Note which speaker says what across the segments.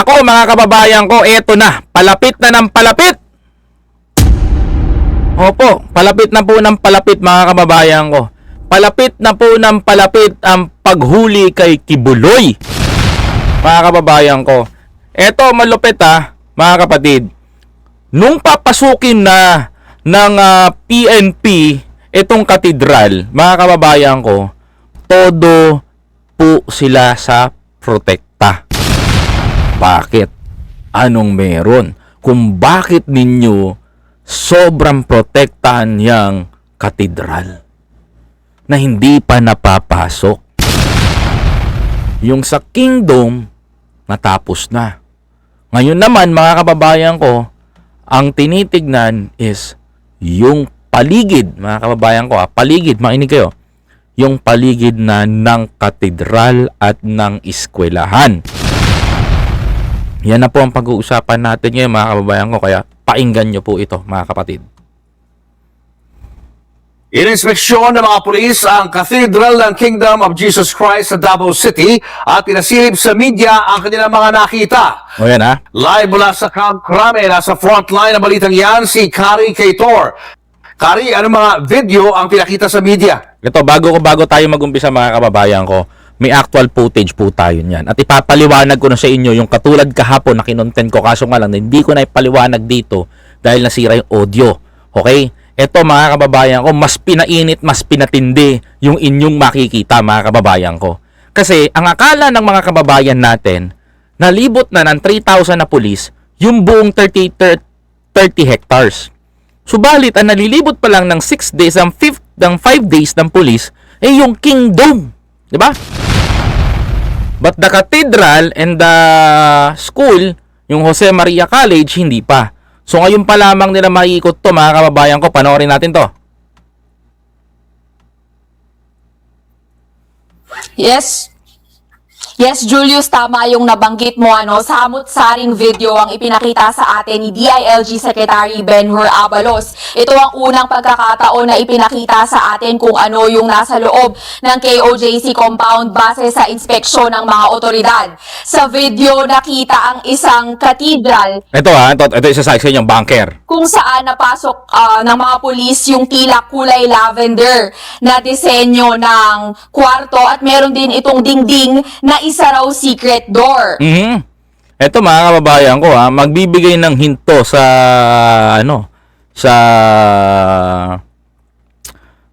Speaker 1: Nako mga kababayan ko, eto na, palapit na ng palapit. Opo, palapit na po ng palapit mga kababayan ko. Palapit na po ng palapit ang paghuli kay Kibuloy. Mga kababayan ko. Eto malupit ha, mga kapatid. Nung papasukin na ng ah, PNP itong katedral, mga kababayan ko, todo po sila sa protekta. Bakit? Anong meron? Kung bakit ninyo sobrang protektahan yang katedral na hindi pa napapasok. Yung sa kingdom, natapos na. Ngayon naman, mga kababayan ko, ang tinitignan is yung paligid, mga kababayan ko, ha, paligid, makinig kayo, yung paligid na ng katedral at ng eskwelahan. Yan na po ang pag-uusapan natin ngayon mga kababayan ko kaya painggan nyo po ito mga kapatid.
Speaker 2: Ininspeksyon ng mga pulis ang Cathedral ng Kingdom of Jesus Christ sa Davao City at pinasilip sa media ang kanilang mga nakita.
Speaker 1: O yan ha.
Speaker 2: Live mula sa Camp Crame, nasa frontline ng balitang yan si Kari Kaitor. Kari, ano mga video ang pinakita sa media?
Speaker 1: Ito bago ko bago tayo magumpisa mga kababayan ko, may actual footage po tayo niyan. At ipapaliwanag ko na sa inyo yung katulad kahapon na kinontent ko kaso nga lang hindi ko na ipaliwanag dito dahil nasira yung audio. Okay? Ito mga kababayan ko, mas pinainit, mas pinatindi yung inyong makikita mga kababayan ko. Kasi ang akala ng mga kababayan natin, nalibot na ng 3,000 na pulis yung buong 30, 30 hectares. Subalit, ang nalilibot pa lang ng 6 days, ang 5 ng 5 days ng pulis, eh yung kingdom. Ba? But the cathedral and the school, yung Jose Maria College, hindi pa. So ngayon pa lamang nila maiikot to mga kababayan ko. Panoorin natin to.
Speaker 3: Yes. Yes, Julius, tama yung nabanggit mo. Ano, samot-saring video ang ipinakita sa atin ni DILG Secretary Benhur Abalos. Ito ang unang pagkakataon na ipinakita sa atin kung ano yung nasa loob ng KOJC compound base sa inspeksyon ng mga otoridad. Sa video, nakita ang isang cathedral
Speaker 1: Ito ha, ito, ito isa sa inyo, bunker.
Speaker 3: kung saan napasok ah, ng mga pulis yung tila kulay lavender na disenyo ng kwarto at meron din itong dingding na isa raw secret door.
Speaker 1: Mhm. Ito mga kababayan ko ha, magbibigay ng hinto sa ano, sa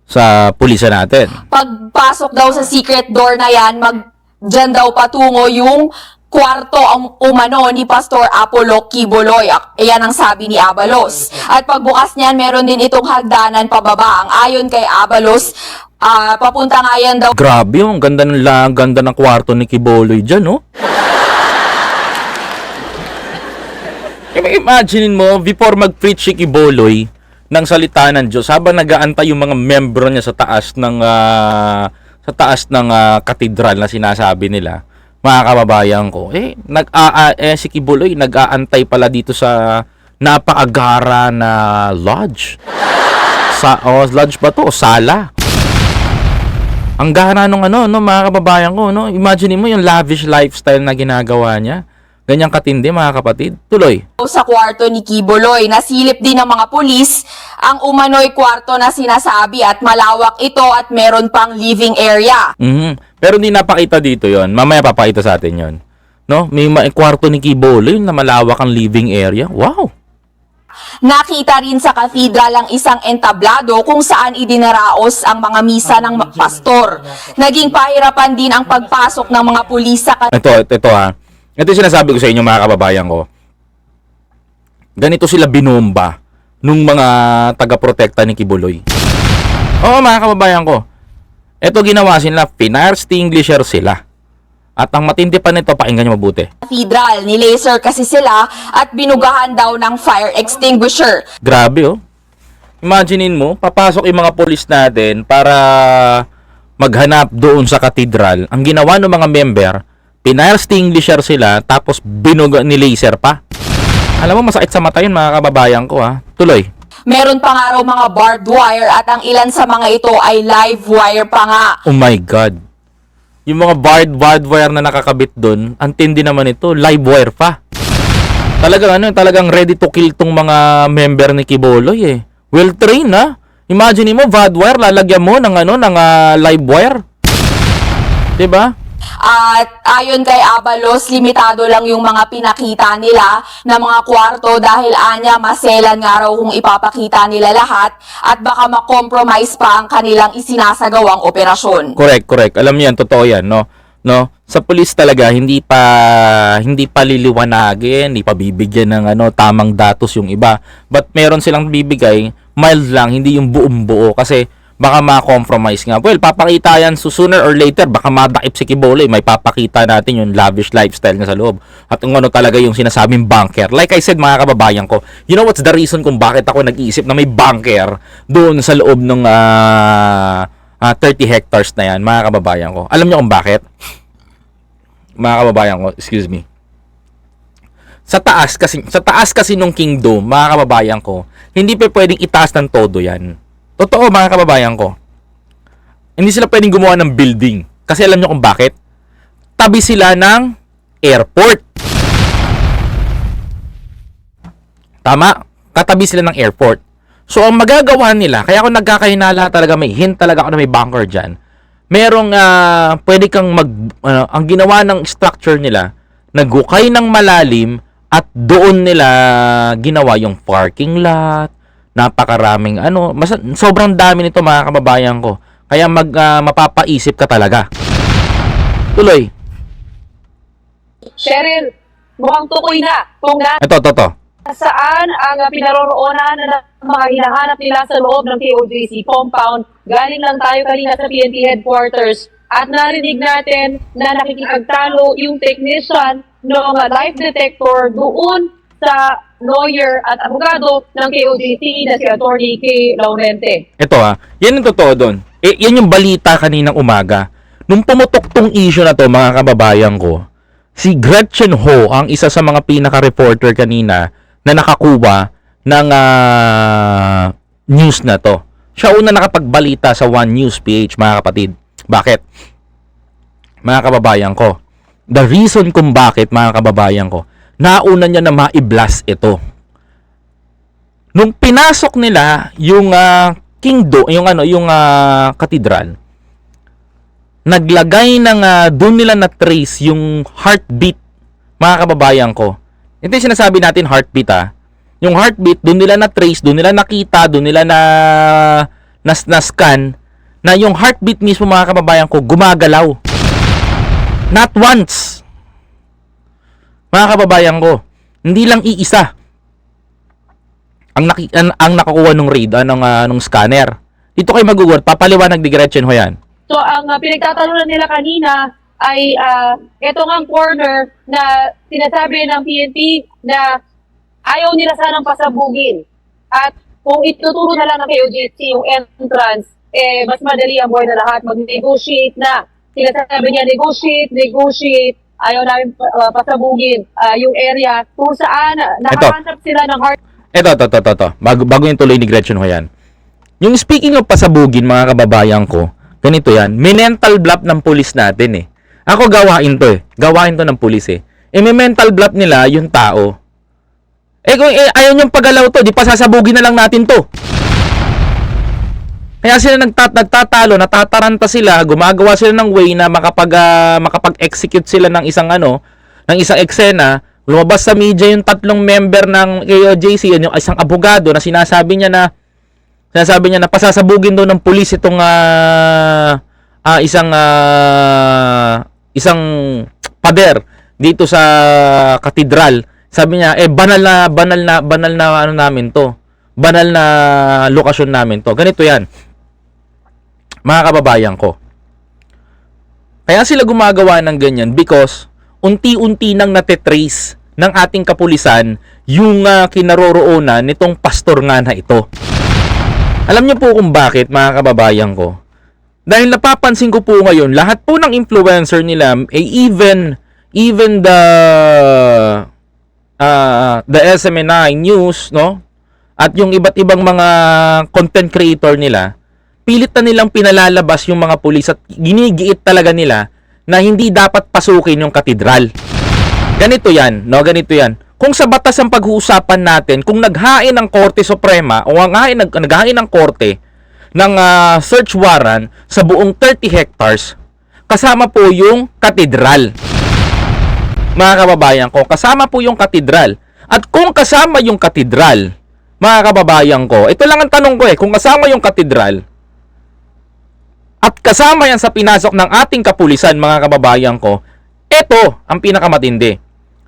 Speaker 1: sa pulisa natin.
Speaker 3: Pagpasok daw sa secret door na yan, mag dyan daw patungo yung kwarto ang umano ni Pastor Apollo Kiboloy. Ayan ang sabi ni Abalos. At pagbukas niyan, meron din itong hagdanan pababa. Ang ayon kay Abalos, ah, papunta nga yan daw
Speaker 1: Grabe yung ganda ng la, ganda ng kwarto ni Kiboloy diyan, no? Imagine mo, before mag-preach si Kiboloy ng salita ng Diyos, habang nag-aantay yung mga membro niya sa taas ng ah, sa taas ng ah, katedral na sinasabi nila, mga kababayan ko, eh, nag eh, si Kiboloy nag-aantay pala dito sa napakagara na lodge. Sa, oh, lodge ba to? O Sala. Ang gana nung ano, no, mga kababayan ko, no? Imagine mo yung lavish lifestyle na ginagawa niya. Ganyang katindi, mga kapatid. Tuloy.
Speaker 3: sa kwarto ni Kiboloy. Nasilip din ng mga pulis ang umano'y kwarto na sinasabi at malawak ito at meron pang living area.
Speaker 1: Mhm. Pero hindi napakita dito yon. Mamaya papakita sa atin yon. No? May ma- kwarto ni Kibolo yun na malawak ang living area. Wow!
Speaker 3: Nakita rin sa cathedral ang isang entablado kung saan idinaraos ang mga misa ng ma- pastor. Naging pahirapan din ang pagpasok ng mga pulis sa
Speaker 1: Ito, ito, ito ha. Ito yung sinasabi ko sa inyo mga kababayan ko. Ganito sila binomba nung mga taga-protekta ni Kibuloy. Oo mga kababayan ko. Ito ginawa sila, fire extinguisher sila. At ang matindi pa nito, pakinggan nyo mabuti.
Speaker 3: cathedral. Nilaser kasi sila at binugahan daw ng fire extinguisher.
Speaker 1: Grabe oh. Imaginein mo, papasok yung mga polis natin para maghanap doon sa katedral. Ang ginawa ng mga member, pinire extinguisher sila tapos binuga ni laser pa. Alam mo, masakit sa mata yun mga kababayan ko ha. Tuloy.
Speaker 3: Meron pa nga raw mga barbed wire at ang ilan sa mga ito ay live wire pa nga.
Speaker 1: Oh my God. Yung mga barbed, barbed wire na nakakabit doon, ang tindi naman ito, live wire pa. Talagang ano, talagang ready to kill tong mga member ni Kiboloy eh. Well trained ha. Imagine mo, barbed wire, lalagyan mo ng ano, ng ah, live wire. 'Di ba?
Speaker 3: At ayon kay Abalos, limitado lang yung mga pinakita nila na mga kwarto dahil anya maselan nga raw kung ipapakita nila lahat at baka makompromise pa ang kanilang isinasagawang operasyon.
Speaker 1: Correct, correct. Alam niyo yan, totoo yan, no? No? Sa pulis talaga hindi pa hindi pa liliwanagin, hindi pa bibigyan ng ano tamang datos yung iba. But meron silang bibigay mild lang, hindi yung buong buo kasi baka ma-compromise nga. Well, papakita yan so sooner or later, baka madakip si Kibole, may papakita natin yung lavish lifestyle niya sa loob. At kung ano talaga yung sinasabing bunker. Like I said, mga kababayan ko, you know what's the reason kung bakit ako nag-iisip na may bunker doon sa loob ng ah, ah, 30 hectares na yan, mga kababayan ko. Alam niyo kung bakit? Mga kababayan ko, excuse me. Sa taas kasi sa taas kasi nung kingdom, mga kababayan ko, hindi pa pwedeng itaas ng todo 'yan. Totoo mga kababayan ko. Hindi sila pwedeng gumawa ng building. Kasi alam niyo kung bakit? Tabi sila ng airport. Tama? Katabi sila ng airport. So, ang magagawa nila, kaya ako nagkakahinala talaga, may hint talaga ako na may bunker dyan. Merong, ah, pwede kang mag, ano, ang ginawa ng structure nila, nagukay ng malalim, at doon nila ginawa yung parking lot, napakaraming ano, mas, sobrang dami nito mga kababayan ko. Kaya mag, ah, mapapaisip ka talaga. Tuloy.
Speaker 4: Cheryl, mukhang tukoy na kung
Speaker 1: Ito, ito, ito.
Speaker 4: nasaan ang uh, pinaroroonan ng mga hinahanap nila sa loob ng KOJC compound. Galing lang tayo kanina sa PNP headquarters at narinig natin na nakikipagtalo yung technician ng uh, life detector doon sa lawyer at abogado ng KOJC na si Attorney K. Laurente.
Speaker 1: Ito ha, yan ang totoo doon. Eh, yan yung balita kaninang umaga. Nung pumutok tong issue na to, mga kababayan ko, si Gretchen Ho, ang isa sa mga pinaka-reporter kanina na nakakuha ng ah, news na to. Siya una nakapagbalita sa One News PH, mga kapatid. Bakit? Mga kababayan ko, the reason kung bakit, mga kababayan ko, nauna niya na ma-blast ito nung pinasok nila yung ah, kingdom, yung ano, yung ah, katedral, naglagay ng ah, doon nila na trace yung heartbeat mga kababayan ko. Ito yung sinasabi natin heartbeat ah. Yung heartbeat, doon nila na trace, doon nila nakita, doon nila na na, na scan na yung heartbeat mismo mga kababayan ko gumagalaw. Not once. Mga kababayan ko, hindi lang iisa ang, naki, ang, ang nakakuha ng read, anong, uh, nung scanner. Dito kayo mag-word, papaliwanag ni Gretchen ho yan.
Speaker 4: So ang uh, pinagtatalunan nila kanina ay uh, ito nga corner na sinasabi ng PNP na ayaw nila sanang pasabugin. At kung ituturo na lang ng KOJC yung entrance, eh mas madali ang buhay na lahat, mag-negotiate na. Sinasabi niya, negotiate, negotiate, ayaw namin uh, pasabugin uh, yung area kung saan nakahanap sila ng hard
Speaker 1: Ito, ito, ito, ito. Bago, bago yung tuloy ni Gretchen ho yan. Yung speaking of pasabugin, mga kababayan ko, ganito yan, may mental block ng pulis natin eh. Ako gawain to eh. Gawain to ng pulis eh. Eh may mental block nila yung tao. Eh kung eh, ayaw niyong pagalaw to, di pa sasabugin na lang natin to. Kaya sila nagtat nagtatalo, natataranta sila, gumagawa sila ng way na makapag ah, makapag-execute sila ng isang ano, ng isang eksena. Lumabas sa media yung tatlong member ng KOJC, yun yung isang abogado na sinasabi niya na sinasabi niya na pasasabugin daw ng pulis itong ah, ah, isang ah, isang pader dito sa katedral. Sabi niya, eh banal na banal na banal na ano namin to. Banal na lokasyon namin to. Ganito 'yan. Mga kababayan ko. Kaya sila gumagawa ng ganyan because unti-unti nang natetrace ng ating kapulisan yung ah, kinaroroonan nitong pastor nga na ito. Alam niyo po kung bakit mga kababayan ko? Dahil napapansin ko po ngayon, lahat po ng influencer nila, eh, even even the uh, the SMNI news, no? At yung iba't ibang mga content creator nila, pilit na nilang pinalalabas yung mga pulis at ginigiit talaga nila na hindi dapat pasukin yung katedral. Ganito yan, no? Ganito yan. Kung sa batas ang pag-uusapan natin, kung naghain ng Korte Suprema o naghain, nag, naghain ng Korte ng ah, search warrant sa buong 30 hectares, kasama po yung katedral. Mga kababayan ko, kasama po yung katedral. At kung kasama yung katedral, mga kababayan ko, ito lang ang tanong ko eh, kung kasama yung katedral, at kasama yan sa pinasok ng ating kapulisan, mga kababayan ko, ito ang pinakamatindi.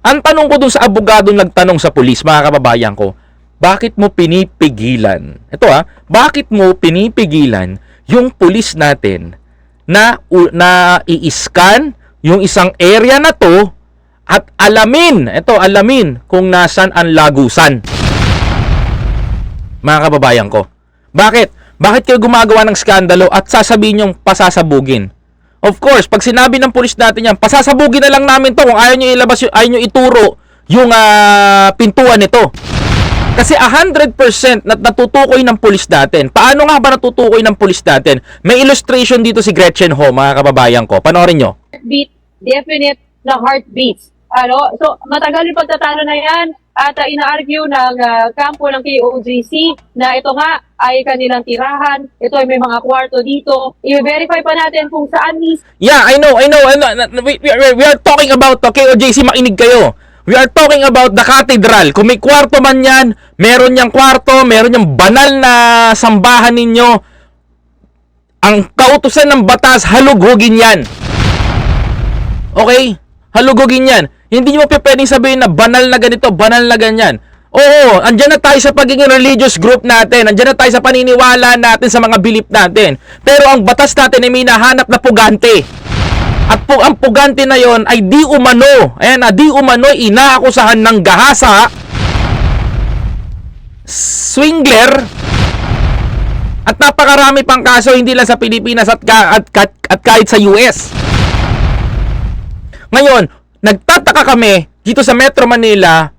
Speaker 1: Ang tanong ko dun sa abogadong nagtanong sa pulis, mga kababayan ko, bakit mo pinipigilan? Ito ah, bakit mo pinipigilan yung pulis natin na na i-scan yung isang area na to at alamin, ito alamin kung nasan ang lagusan. Mga kababayan ko. Bakit? Bakit kayo gumagawa ng skandalo at sasabihin yung pasasabugin? Of course, pag sinabi ng pulis natin yan, pasasabugin na lang namin to kung ayaw nyo ilabas, yung, ayaw nyo ituro yung ah, pintuan nito. Kasi 100% na natutukoy ng pulis natin. Paano nga ba natutukoy ng pulis natin? May illustration dito si Gretchen Ho, mga kababayan ko. Panoorin nyo.
Speaker 4: Beat, definite na heartbeats. Ano? So, matagal yung pagtatalo na yan at uh, ina-argue ng ah, kampo ng KOGC na ito nga ay kanilang tirahan, ito ay may mga kwarto dito. I-verify pa natin kung saan mismo
Speaker 1: Yeah, I know, I know. I know. We, we, we- we are talking about, okay, OJC, makinig kayo. We are talking about the cathedral. Kung may kwarto man yan, meron niyang kwarto, meron niyang banal na sambahan ninyo. Ang kautusan ng batas, halughugin yan. Okay? Halugugin yan. Hindi nyo pwedeng sabihin na banal na ganito, banal na ganyan. Oo, andyan na tayo sa pagiging religious group natin. Andyan na tayo sa paniniwala natin sa mga belief natin. Pero ang batas natin ay may nahanap na pugante. At po ang pugante na yon ay di umano. Ayan na, di umano inaakusahan ng gahasa, swingler, at napakarami pang kaso hindi lang sa Pilipinas at, ka, at, at, at kahit sa US. Ngayon, nagtataka kami dito sa Metro Manila,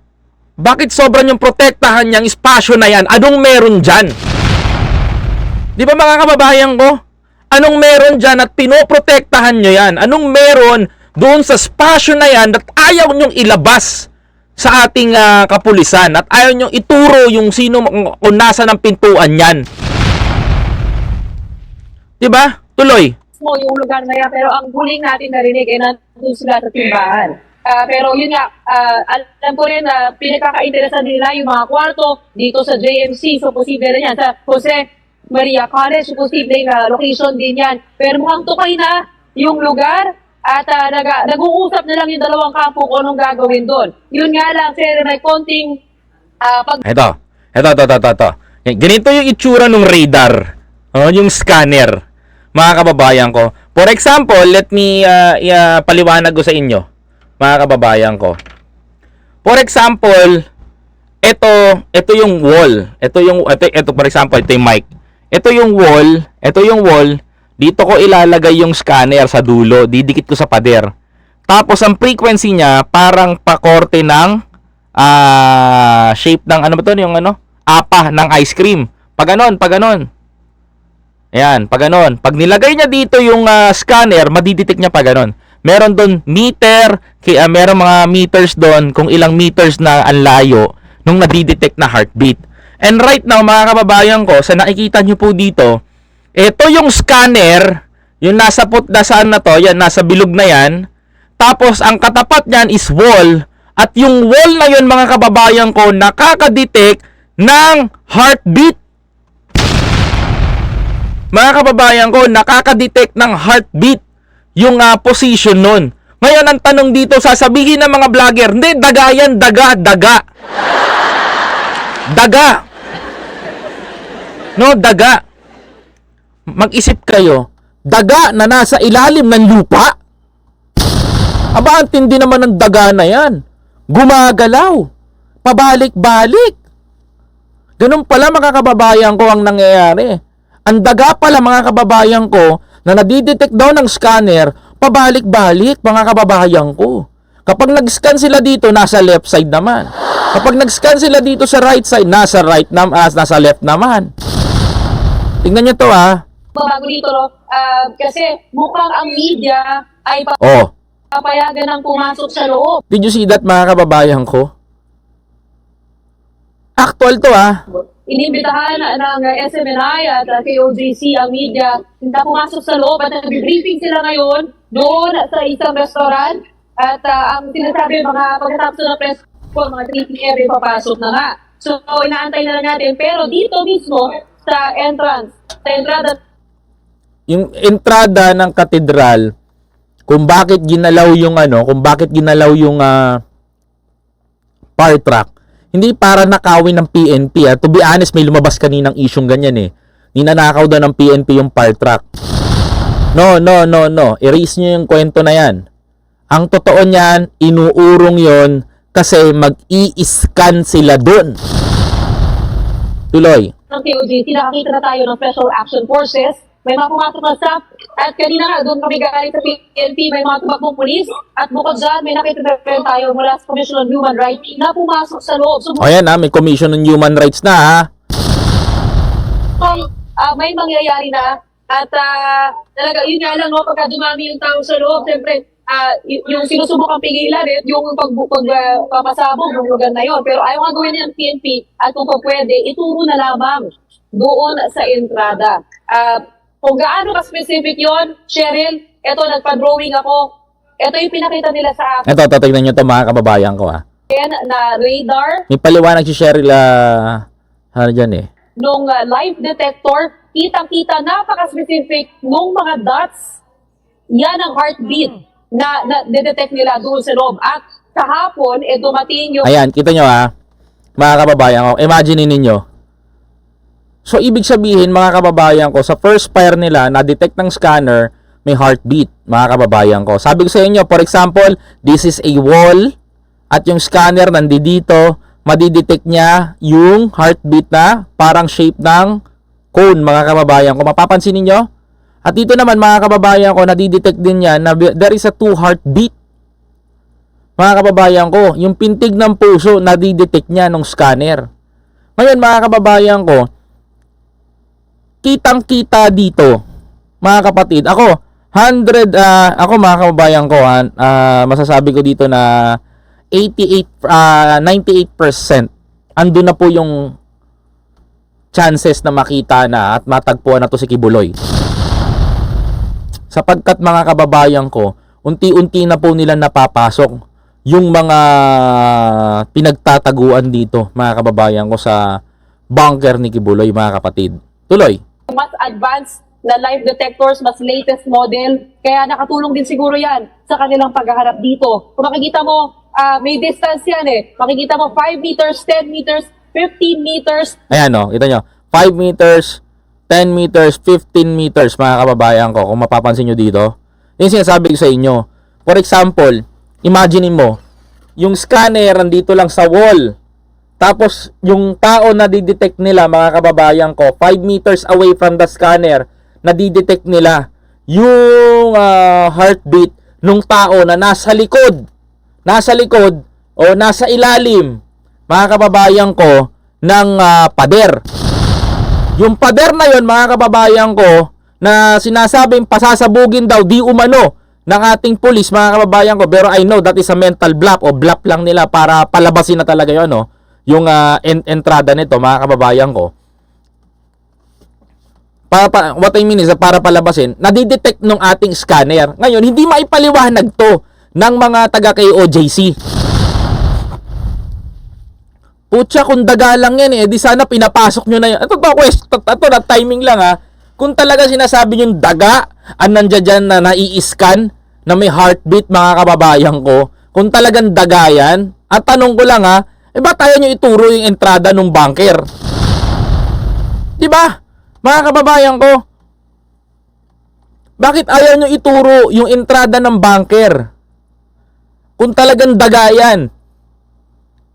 Speaker 1: bakit sobrang yung protektahan niyang espasyo na yan? Anong meron dyan? Di ba mga kababayan ko? Anong meron dyan at pinoprotektahan nyo yan? Anong meron doon sa espasyo na yan at ayaw nyong ilabas sa ating ah, kapulisan at ayaw nyong ituro yung sino kung nasa ng pintuan yan? Di ba? Tuloy.
Speaker 4: Yung lugar na yan. Pero ang huling natin narinig ay nandun sila sa simbahan. Ah, pero yun nga, ah, alam ko rin na pinagkakainteresan nila yung mga kwarto dito sa JMC. So, posible rin yan. Sa Jose Maria College, posible na location din yan. Pero mukhang tukay na yung lugar at ah, nag- nag-uusap na lang yung dalawang kampo kung anong gagawin doon. Yun nga lang, sir, may konting ah, pag
Speaker 1: Ito. Ito, ito, ito, ito, Ganito yung itsura ng radar. Oh, yung scanner. Mga kababayan ko. For example, let me uh, uh, paliwanag ko sa inyo. Mga kababayan ko. For example, ito, ito yung wall. Ito yung, ito, ito for example, ito yung mic. Ito yung wall. Ito yung wall. Dito ko ilalagay yung scanner sa dulo. Didikit ko sa pader. Tapos, ang frequency niya, parang pakorte ng ah shape ng ano ba to yung ano apa ng ice cream pag ganon pag ganon Ayan, pag ganon. Pag nilagay niya dito yung ah, scanner, madidetect niya pag ganon. Meron doon meter, kaya meron mga meters doon kung ilang meters na ang layo nung nadidetect na heartbeat. And right now, mga kababayan ko, sa nakikita niyo po dito, ito yung scanner, yung nasa put saan na to, yan, nasa bilog na yan. Tapos, ang katapat niyan is wall. At yung wall na yun, mga kababayan ko, nakaka-detect ng heartbeat mga kababayan ko, nakaka-detect ng heartbeat yung ah, position nun. Ngayon, ang tanong dito, sasabihin ng mga vlogger, hindi, daga yan, daga, daga. Daga. No, daga. Mag-isip kayo, daga na nasa ilalim ng lupa? Aba, ang tindi naman ng daga na yan. Gumagalaw. Pabalik-balik. Ganun pala mga kababayan ko ang nangyayari. Ang daga pala mga kababayan ko na nadidetect daw ng scanner, pabalik-balik mga kababayan ko. Kapag nag-scan sila dito, nasa left side naman. Kapag nag-scan sila dito sa right side, nasa right nam ah, nasa left naman. Tingnan niyo to ah.
Speaker 4: bago dito? Ah, kasi mukhang ang media ay
Speaker 1: Oh,
Speaker 4: papayagan ng pumasok sa loob.
Speaker 1: did you see that mga kababayan ko? Actual to ah.
Speaker 4: Inimbitahan ng SMNI at uh, KOJC ang media na pumasok sa loob at nag-briefing sila ngayon doon sa isang restaurant at ah, ang sinasabi mga pagkatapos ng press po, mga 3 p.m. ay papasok na nga. So, inaantay na lang natin. Pero dito mismo sa entrance, sa entrada
Speaker 1: Yung entrada ng katedral, kung bakit ginalaw yung ano, kung bakit ginalaw yung ah, fire truck, hindi para nakawin ng PNP. Ah. To be honest, may lumabas kaninang isyong ganyan eh. Ninanakaw daw ng PNP yung fire truck. No, no, no, no. Erase nyo yung kwento na yan. Ang totoo niyan, inuurong yon kasi mag-i-scan sila dun. Tuloy.
Speaker 4: ng KOJC, nakakita na tayo ng Special Action Forces. May mga pumasok na staff. At kanina nga, doon kami galing sa PNP, may mga tumakbong pulis. At bukod dyan, may nakita na rin tayo mula sa Commission on Human Rights na pumasok sa loob. So,
Speaker 1: O yan ha, may Commission on Human Rights na ha.
Speaker 4: mukhang ah, may mangyayari na. At ah, talaga, yun nga lang, no, pagka dumami yung tao sa loob, siyempre, ah, y- yung sinusubukang pigilan, eh, yung pag, pag uh, yung lugar na yun. Pero ayaw nga gawin ng PNP at kung pa pwede, ituro na lamang doon sa entrada. Ah, kung gaano ka-specific yon Cheryl, eto, nagpa-drawing ako. Ito yung pinakita nila sa akin
Speaker 1: Ito, tatignan nyo to mga kababayan ko ha.
Speaker 4: na radar
Speaker 1: May paliwanag si Cheryl, ah, ano dyan eh.
Speaker 4: nung uh, live detector, kitang-kita, napaka-specific nung mga dots. Yan ang heartbeat na, na detect nila doon sa loob. At kahapon, eh, dumating yung
Speaker 1: Ayan, kita nyo ha, mga kababayan ko. Imagine ninyo. So, ibig sabihin, mga kababayan ko, sa first fire nila, na-detect ng scanner, may heartbeat, mga kababayan ko. Sabi ko sa inyo, for example, this is a wall, at yung scanner nandito, madidetect niya yung heartbeat na parang shape ng cone, mga kababayan ko. Mapapansin ninyo? At dito naman, mga kababayan ko, nadidetect din yan na there is a two heartbeat mga kababayan ko, yung pintig ng puso, nadidetect niya nung scanner. Ngayon, mga kababayan ko, kitang-kita dito, mga kapatid, ako, 100, ah, ako mga kababayan ko, ah, masasabi ko dito na 88, ah, 98%, andun na po yung chances na makita na at matagpuan na to si Kibuloy. Sapagkat mga kababayan ko, unti-unti na po nila napapasok yung mga pinagtataguan dito, mga kababayan ko sa bunker ni Kibuloy, mga kapatid. Tuloy.
Speaker 4: Mas advanced na live detectors, mas latest model. Kaya nakatulong din siguro yan sa kanilang paghaharap dito. Kung makikita mo, ah, may distance yan eh. Makikita mo 5 meters, 10 meters, 15 meters,
Speaker 1: Ayan o, kita nyo. 5 meters, 10 meters, 15 meters, mga kababayan ko, kung mapapansin nyo dito. Yung sinasabi ko sa inyo. For example, imagine mo, yung scanner nandito lang sa wall. Tapos, yung tao na didetect nila, mga kababayan ko, 5 meters away from the scanner, nadidetect nila yung ah, heartbeat nung tao na nasa likod. Nasa likod o nasa ilalim, mga kababayan ko, ng ah, pader. Yung pader na yon mga kababayan ko, na sinasabing pasasabugin daw, di umano, ng ating pulis, mga kababayan ko. Pero I know that is a mental bluff o bluff lang nila para palabasin na talaga yun, no? Yung ah, en- entrada nito, mga kababayan ko. Para, pa, what I mean is, para palabasin, nadidetect nung ating scanner. Ngayon, hindi maipaliwanag to ng mga taga KOJC. Putya, kung daga lang yan eh, di sana pinapasok nyo na yan. Ito quest, ito, ito na timing lang ha. Kung talaga sinasabi nyo daga, ang nandiyan dyan na nai-scan, na may heartbeat mga kababayan ko, kung talagang daga yan, at tanong ko lang ha, eh ba tayo nyo ituro yung entrada ng bunker? Di ba? Mga kababayan ko, bakit ayaw nyo ituro yung entrada ng bunker? Kung talagang daga yan.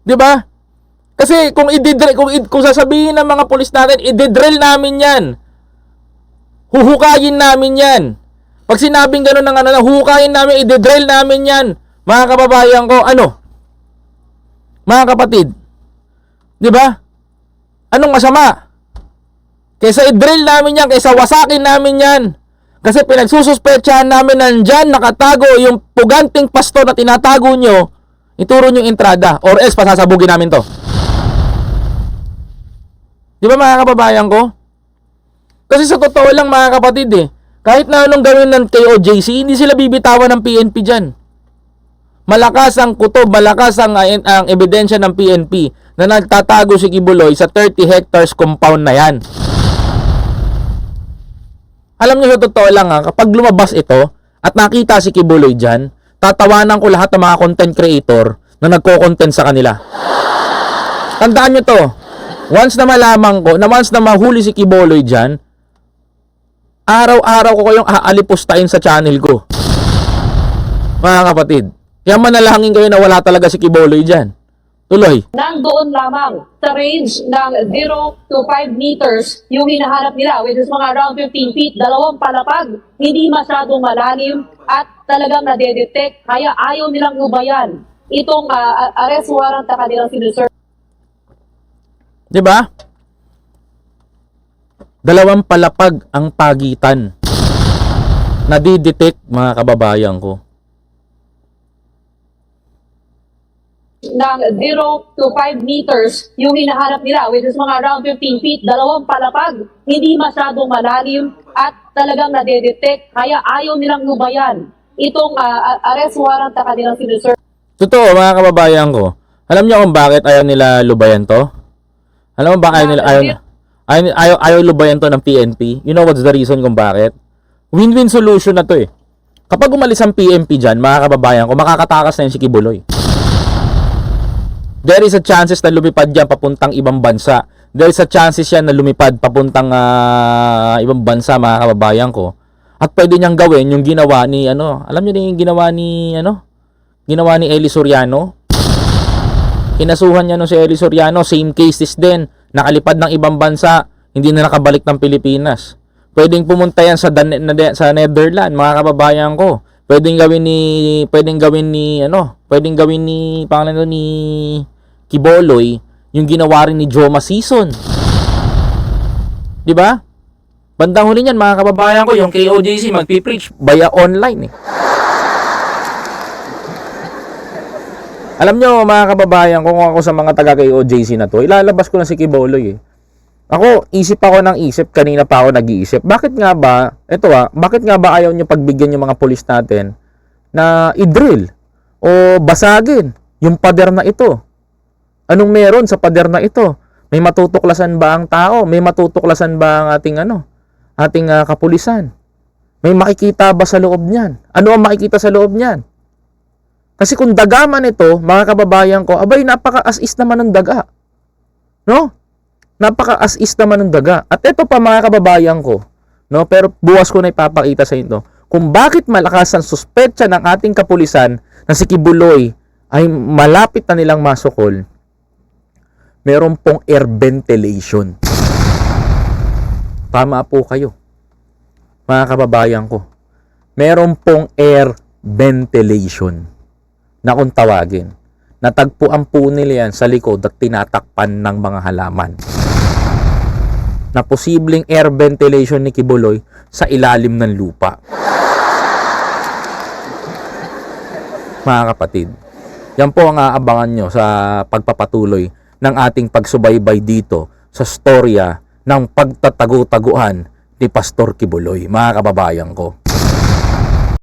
Speaker 1: Di ba? Kasi kung ididrill, kung, kung sasabihin ng mga pulis natin, ididrill namin yan. Huhukayin namin yan. Pag sinabing gano'n ng ano huhukayin namin, ididrill namin yan. Mga kababayan ko, ano? Mga kapatid. Di ba? Anong masama? Kaysa i-drill namin yan, kaysa wasakin namin yan. Kasi pinagsususpetsahan namin nandyan nakatago yung puganting pastor na tinatago nyo, ituro nyo yung entrada or else pasasabugin namin to. Di ba mga kababayan ko? Kasi sa totoo lang mga kapatid eh, kahit na anong gawin ng KOJC, hindi sila bibitawan ng PNP dyan. Malakas ang kutob, malakas ang, ang, ang ebidensya ng PNP na nagtatago si Kibuloy sa 30 hectares compound na yan. Alam niyo sa totoo lang ha, kapag lumabas ito at nakita si Kibuloy dyan, tatawanan ko lahat ng mga content creator na nagko-content sa kanila. Tandaan nyo to, once na malaman ko, na once na mahuli si Kibuloy dyan, araw-araw ko kayong aalipustahin sa channel ko. Mga kapatid, kaya manalangin kayo na wala talaga si Kibuloy dyan. Tuloy.
Speaker 4: nandoon lamang sa range ng 0 to 5 meters yung hinahanap nila, which is mga around 15 feet, dalawang palapag, hindi masyadong malalim at talagang nadedetect, kaya ayaw nilang ubayan itong ah, arrest warrant na kanilang sinuserve.
Speaker 1: 'Di ba? Dalawang palapag ang pagitan. Nadidetect mga kababayan ko.
Speaker 4: Ng 0 to 5 meters yung hinahanap nila, which is mga around 15 feet, dalawang palapag, hindi masyadong malalim at talagang nadedetect, kaya ayaw nilang lubayan itong ah, arrest warrant na kanilang sinuserve.
Speaker 1: Totoo mga kababayan ko. Alam niyo kung bakit ayaw nila lubayan to? Alam mo ba ayaw nila ayaw, ayaw, ayaw, ayaw lubayan to ng PNP? You know what's the reason kung bakit? Win-win solution na to eh. Kapag umalis ang PNP dyan, mga kababayan ko, makakatakas na yun si Kibuloy. There is a chances na lumipad yan papuntang ibang bansa. There is a chances yan na lumipad papuntang ah, ibang bansa, mga kababayan ko. At pwede niyang gawin yung ginawa ni, ano, alam niyo na yung ginawa ni, ano, ginawa ni Eli Soriano. Kinasuhan niya no si Eli Soriano, same cases din. Nakalipad ng ibang bansa, hindi na nakabalik ng Pilipinas. Pwedeng pumunta yan sa, Dan- sa Netherlands, mga kababayan ko. Pwedeng gawin ni pwedeng gawin ni ano, pwedeng gawin ni pangalan ni Kiboloy yung ginawa rin ni Joma Season. 'Di ba? Bandang huli niyan mga kababayan ko, yung KOJC magpi-preach via online eh. Alam nyo mga kababayan, kung ako sa mga taga kay OJC na to, ilalabas ko na si Kiboloy eh. Ako, isip ako ng isip, kanina pa ako nag-iisip. Bakit nga ba, eto ah, bakit nga ba ayaw nyo pagbigyan yung mga polis natin na i-drill o basagin yung pader na ito? Anong meron sa pader na ito? May matutuklasan ba ang tao? May matutuklasan ba ang ating ano? Ating ah, kapulisan? May makikita ba sa loob niyan? Ano ang makikita sa loob niyan? Kasi kung daga man ito, mga kababayan ko, abay, napaka-as-is naman ng daga. No? Napaka-as-is naman ng daga. At ito pa mga kababayan ko, no? pero buwas ko na ipapakita sa inyo, kung bakit malakas ang suspetsa ng ating kapulisan na si Kibuloy ay malapit na nilang masukol, meron pong air ventilation. Tama po kayo, mga kababayan ko. Meron pong air ventilation na kung tawagin. Natagpuan po nila yan sa likod at tinatakpan ng mga halaman. Na posibleng air ventilation ni Kibuloy sa ilalim ng lupa. Mga kapatid, yan po ang aabangan nyo sa pagpapatuloy ng ating pagsubaybay dito sa storya ng pagtatago-taguan ni Pastor Kibuloy, mga kababayan ko.